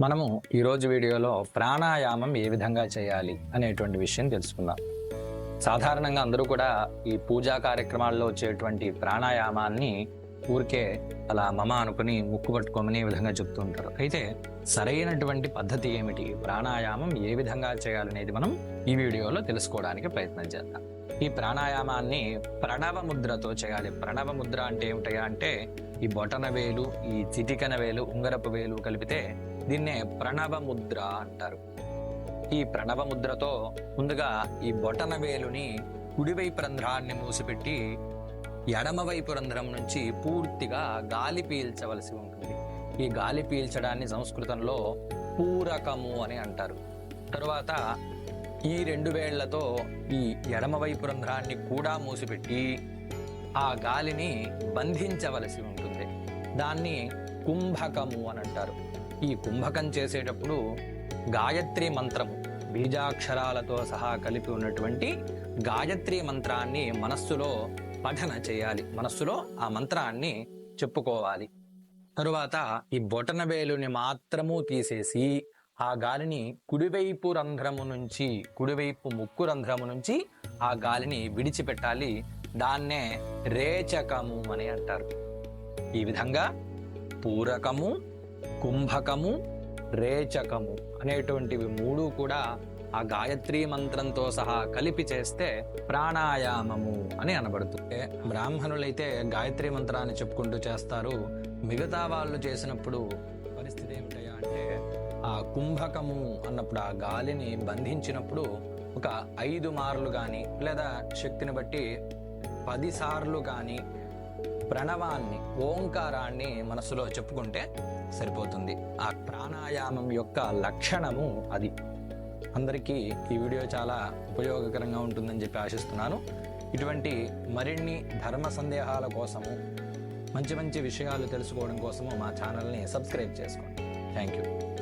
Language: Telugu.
మనము ఈరోజు వీడియోలో ప్రాణాయామం ఏ విధంగా చేయాలి అనేటువంటి విషయం తెలుసుకుందాం. సాధారణంగా అందరూ కూడా ఈ పూజా కార్యక్రమాల్లో వచ్చేటువంటి ప్రాణాయామాన్ని ఊరికే అలా మమ అనుకుని ముక్కు పట్టుకోమని ఈ విధంగా చెప్తూ ఉంటారు. అయితే సరైనటువంటి పద్ధతి ఏమిటి? ప్రాణాయామం ఏ విధంగా చేయాలనేది మనం ఈ వీడియోలో తెలుసుకోవడానికి ప్రయత్నం చేద్దాం. ఈ ప్రాణాయామాన్ని ప్రణవ ముద్రతో చేయాలి. ప్రణవ ముద్ర అంటే ఏమిటయా అంటే ఈ బొటన వేలు ఈ చిటికన వేలు ఉంగరపు వేలు కలిపితే దీన్నే ప్రణవ ముద్ర అంటారు. ఈ ప్రణవ ముద్రతో ముందుగా ఈ బొటన వేలుని కుడివైపు రంధ్రాన్ని మూసిపెట్టి ఎడమవైపు రంధ్రం నుంచి పూర్తిగా గాలి పీల్చవలసి ఉంటుంది. ఈ గాలి పీల్చడాన్ని సంస్కృతంలో పూరకము అని అంటారు. తరువాత ఈ రెండు వేళ్ళతో ఈ ఎడమవైపు రంధ్రాన్ని కూడా మూసిపెట్టి ఆ గాలిని బంధించవలసి ఉంటుంది. దాన్ని కుంభకము అని అంటారు. ఈ కుంభకం చేసేటప్పుడు గాయత్రి మంత్రము బీజాక్షరాలతో సహా కలిపి ఉన్నటువంటి గాయత్రి మంత్రాన్ని మనస్సులో పఠన చేయాలి. మనస్సులో ఆ మంత్రాన్ని చెప్పుకోవాలి. తరువాత ఈ బొటన వేలుని మాత్రము తీసేసి ఆ గాలిని కుడివైపు రంధ్రము నుంచి కుడివైపు ముక్కు రంధ్రము నుంచి ఆ గాలిని విడిచిపెట్టాలి. దాన్నే రేచకము అని అంటారు. ఈ విధంగా పూరకము కుంభకము రేచకము అనేటువంటివి మూడు కూడా ఆ గాయత్రి మంత్రంతో సహా కలిపి చేస్తే ప్రాణాయామము అని అనబడుతుంది బ్రాహ్మణులైతే గాయత్రి మంత్రాన్ని చెప్పుకుంటూ చేస్తారు మిగతా వాళ్ళు చేసినప్పుడు పరిస్థితి ఏమిటయా అంటే ఆ కుంభకము అన్నప్పుడు ఆ గాలిని బంధించినప్పుడు ఒక ఐదు మార్లు కానీ లేదా శక్తిని బట్టి పది సార్లు కానీ ప్రణవాన్ని ఓంకారాన్ని మనసులో చెప్పుకుంటే సరిపోతుంది. ఆ ప్రాణాయామం యొక్క లక్షణము అది. అందరికీ ఈ వీడియో చాలా ఉపయోగకరంగా ఉంటుందని చెప్పి ఆశిస్తున్నాను. ఇటువంటి మరిన్ని ధర్మ సందేహాల కోసము మంచి మంచి విషయాలు తెలుసుకోవడం కోసము మా ఛానల్ని సబ్స్క్రైబ్ చేసుకోండి. Thank you.